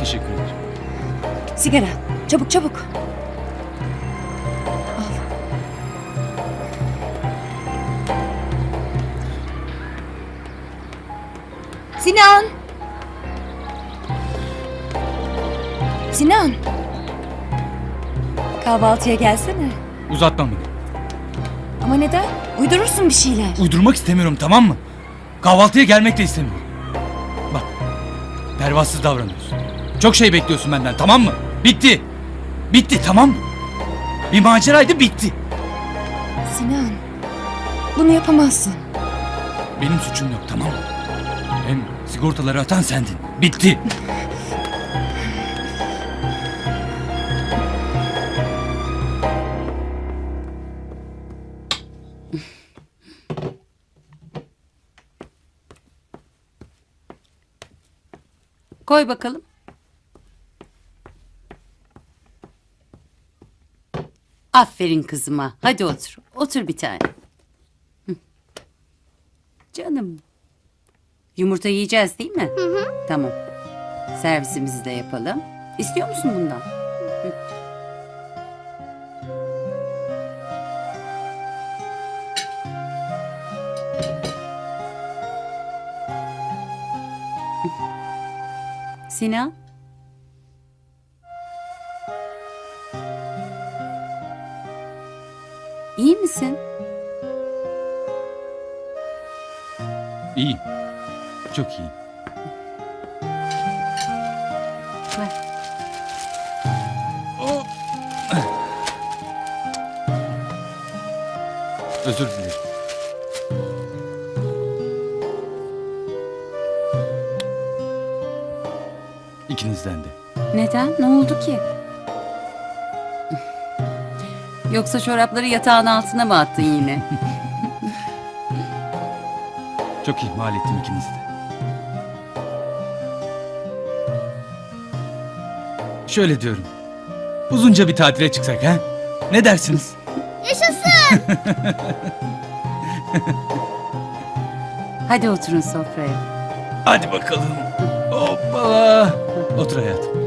Teşekkür ederim. Sigara. Çabuk çabuk. Al. Sinan. Sinan. Kahvaltıya gelsene. Uzatma bunu. Ama neden? Uydurursun bir şeyler. Uydurmak istemiyorum tamam mı? Kahvaltıya gelmek de istemiyorum. Bak. Pervasız davranıyorsun. Çok şey bekliyorsun benden tamam mı? Bitti. Bitti tamam mı? Bir maceraydı bitti. Sinan. Bunu yapamazsın. Benim suçum yok tamam mı? Hem sigortaları atan sendin. Bitti. Koy bakalım. Aferin kızıma. Hadi otur. Otur bir tane. Hı. Canım. Yumurta yiyeceğiz değil mi? Hı hı. Tamam. Servisimizi de yapalım. İstiyor musun bundan? Hı. Sinan. İyi misin? İyiyim. Çok iyiyim. Ver. Hop. Özür dilerim. İkinizden de. Neden? Ne oldu ki? Yoksa çorapları yatağın altına mı attın yine? Çok ihmal ettim ikinizi de. Şöyle diyorum. Uzunca bir tatile çıksak ha? Ne dersiniz? Hadi oturun sofraya. Hadi bakalım. Hoppala. Otur hayatım.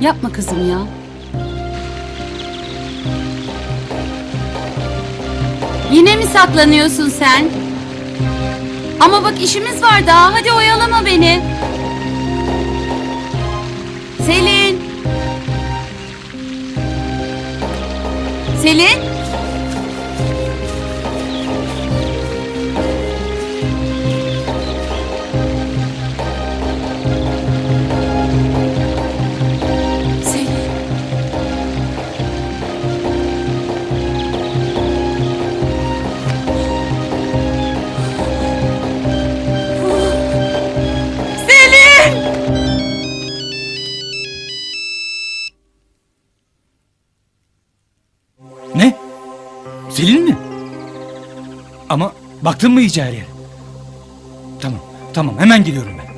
Yapma kızım ya. Yine mi saklanıyorsun sen? Ama bak işimiz var daha. Hadi oyalama beni. Selin. Selin. Baktın mı iyice her yere? Tamam, tamam hemen geliyorum ben.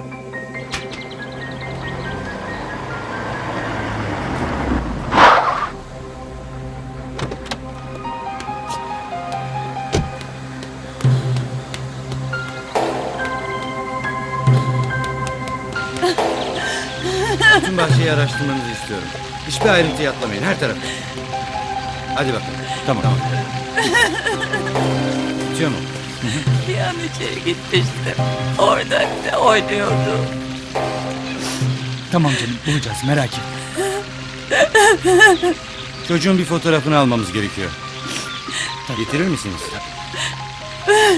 Bütün bahçeyi araştırmanızı istiyorum. Hiçbir ayrıntıyı atlamayın her tarafı. Hadi bakalım. Tamam. Tamam. Bitiyor mu? Bir an içeri gitmiştim. Orada ne oynuyordu. Tamam canım bulacağız merak etme. Çocuğun bir fotoğrafını almamız gerekiyor. Getirir misiniz?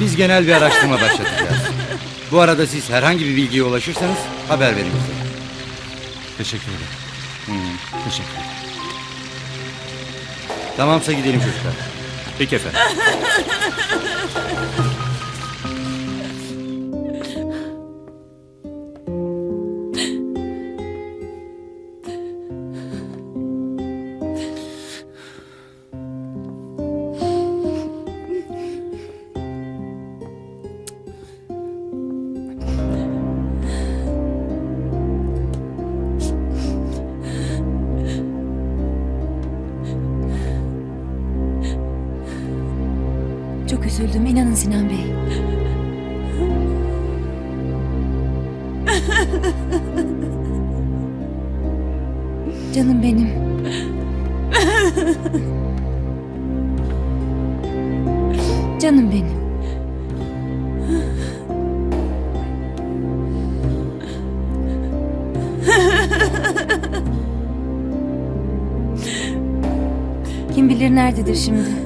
Biz genel bir araştırma başlatacağız. Bu arada siz herhangi bir bilgiye ulaşırsanız haber verin bize. Teşekkür ederim. Teşekkür ederim. Tamamsa gidelim çocuklar. Peki efendim. Üzüldüm inanın Sinan Bey. Canım benim. Canım benim. Kim bilir nerededir şimdi?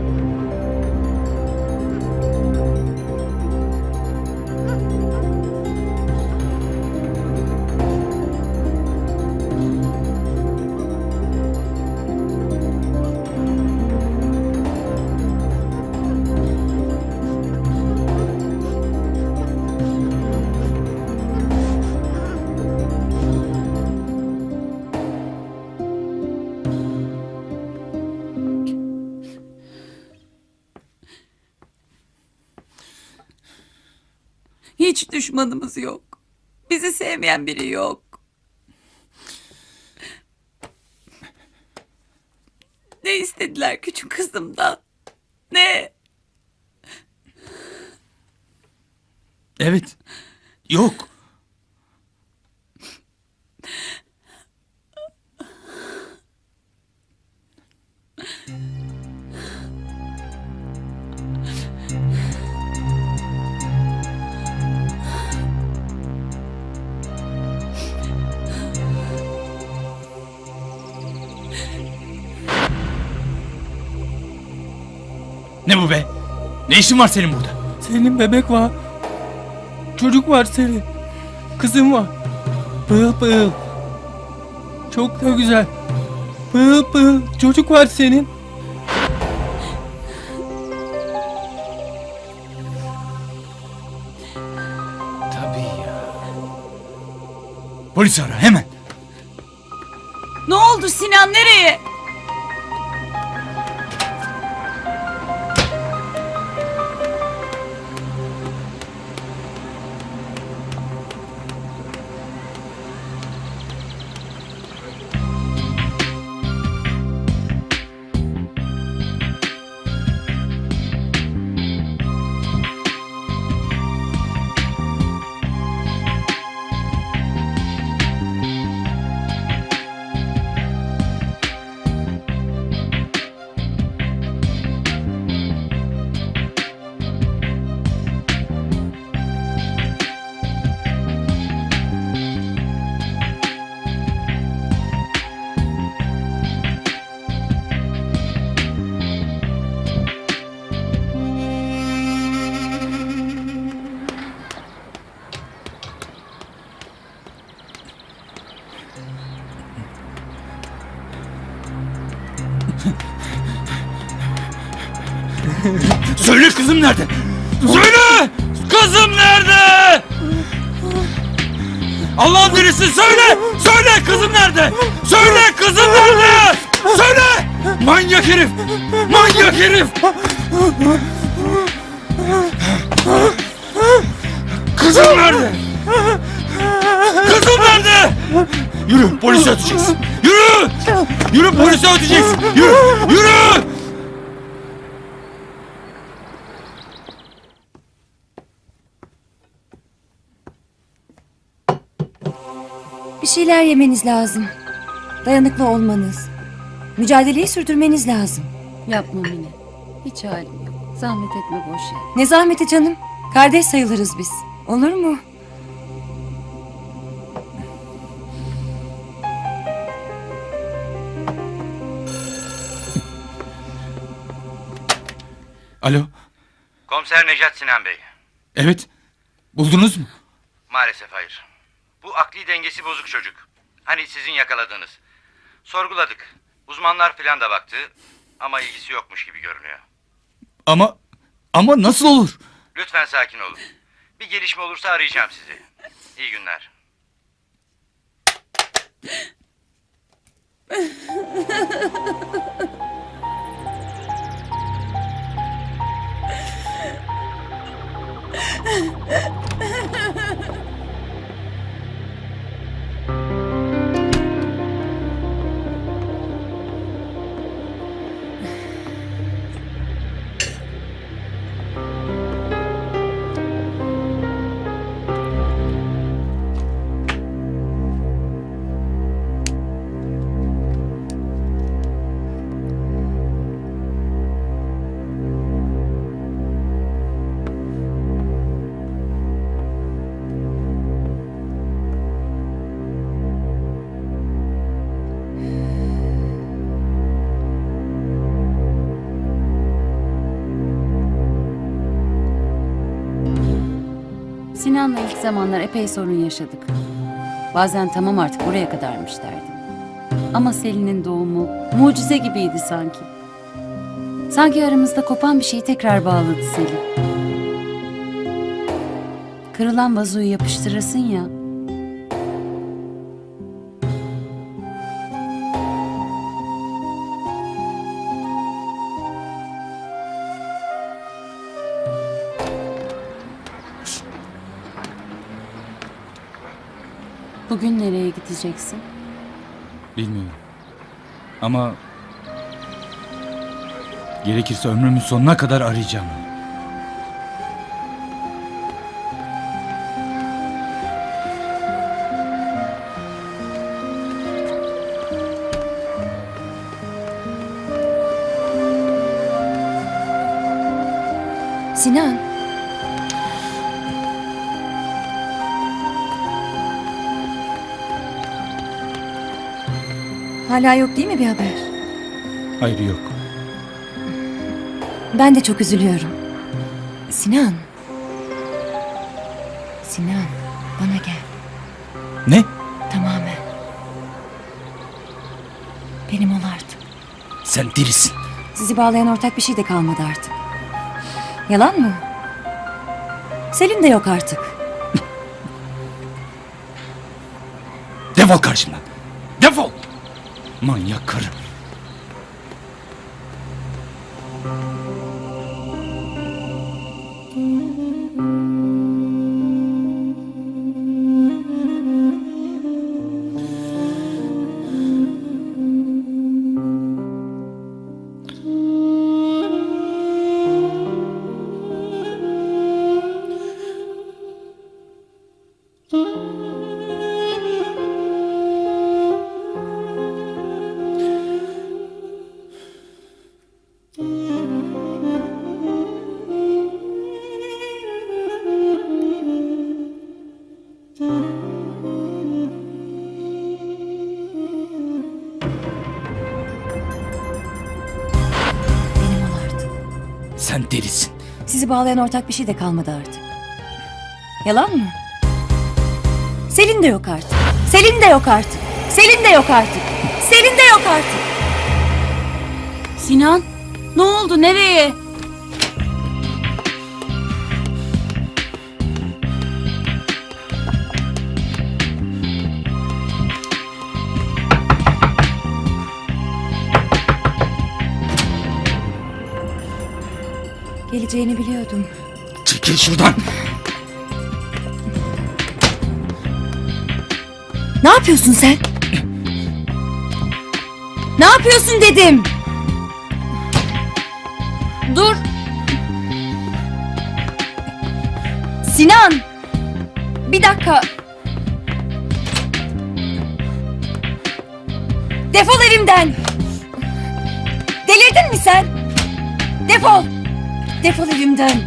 Hiç düşmanımız yok. Bizi sevmeyen biri yok. Ne istediler küçük kızımdan? Ne? Evet. Yok. Ne bu be? Ne işin var senin burada? Senin bebek var. Çocuk var senin. Kızım var. Pırıl pırıl. Çok da güzel. Pırıl pırıl. Çocuk var senin. Tabii ya. Polis ara hemen. Ne oldu Sinan nereye? Nerede? Söyle! Kızım nerede? Allah'ın delisi söyle! Söyle kızım nerede? Söyle kızım nerede? Söyle! Manyak herif! Manyak herif! Kızım nerede? Kızım nerede? Yürü polise öteceksin. Yürü! Yürü polise öteceksin. Yürü! Yürü! Bir şeyler yemeniz lazım. Dayanıklı olmanız. Mücadeleyi sürdürmeniz lazım. Yapma Mine. Hiç halim yok. Zahmet etme boş ver. Ne zahmeti canım. Kardeş sayılırız biz. Olur mu? Alo. Komiser Necat Sinan Bey. Evet. Buldunuz mu? Maalesef hayır. Bu akli dengesi bozuk çocuk. Hani sizin yakaladığınız. Sorguladık. Uzmanlar filan da baktı. Ama ilgisi yokmuş gibi görünüyor. Ama ama nasıl olur? Lütfen sakin olun. Bir gelişme olursa arayacağım sizi. İyi günler. Sinan'la ilk zamanlar epey sorun yaşadık. Bazen tamam artık buraya kadarmış derdim. Ama Selin'in doğumu mucize gibiydi sanki. Sanki aramızda kopan bir şeyi tekrar bağladı Selin. Kırılan vazoyu yapıştırırsın ya. Bugün nereye gideceksin? Bilmiyorum. Ama gerekirse ömrümün sonuna kadar arayacağım. Sinan. Hala yok değil mi bir haber? Hayır yok. Ben de çok üzülüyorum. Sinan. Sinan, bana gel. Ne? Tamamen. Benim ol artık. Sen delisin. Sizi bağlayan ortak bir şey de kalmadı artık. Yalan mı? Selin de yok artık. Defol karşımdan. Manyak karı. Benim bağlayan ortak bir şey de kalmadı artık. Yalan mı? Selin de yok artık. Selin de yok artık. Selin de yok artık. Selin de yok artık. Sinan, ne oldu? Nereye? Geleceğini biliyordum. Çekil şuradan. Ne yapıyorsun sen? Ne yapıyorsun dedim. Dur. Sinan. Bir dakika. Defol evimden. Delirdin mi sen? Defol. Defol evimden.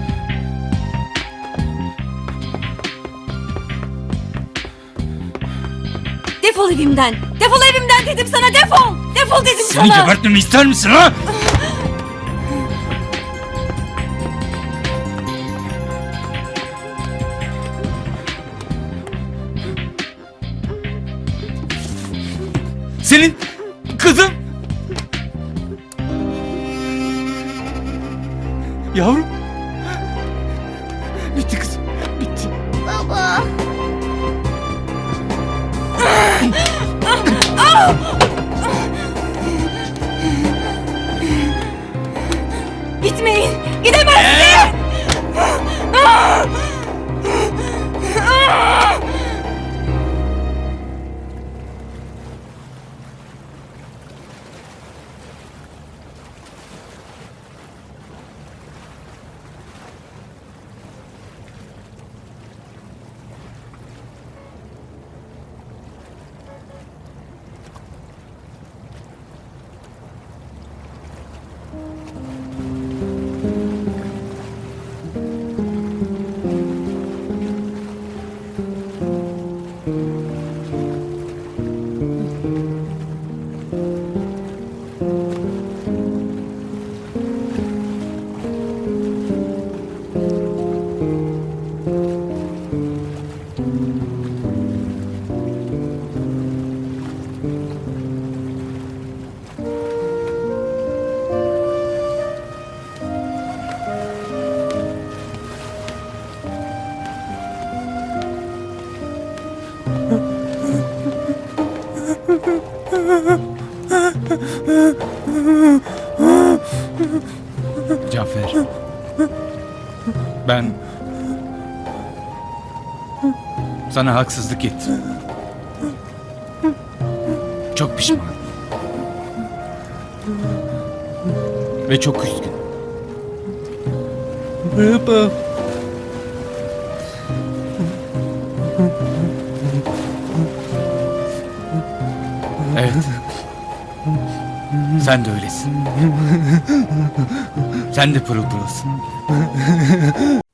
Defol evimden. Defol evimden dedim sana defol. Defol dedim Seni sana. gebertmemi ister misin ha? Senin kızım. Yavrum. Sana haksızlık ettim. Çok pişman. Ve çok üzgün. Baba. Evet. Sen de öylesin. Sen de pırıl pırılsın.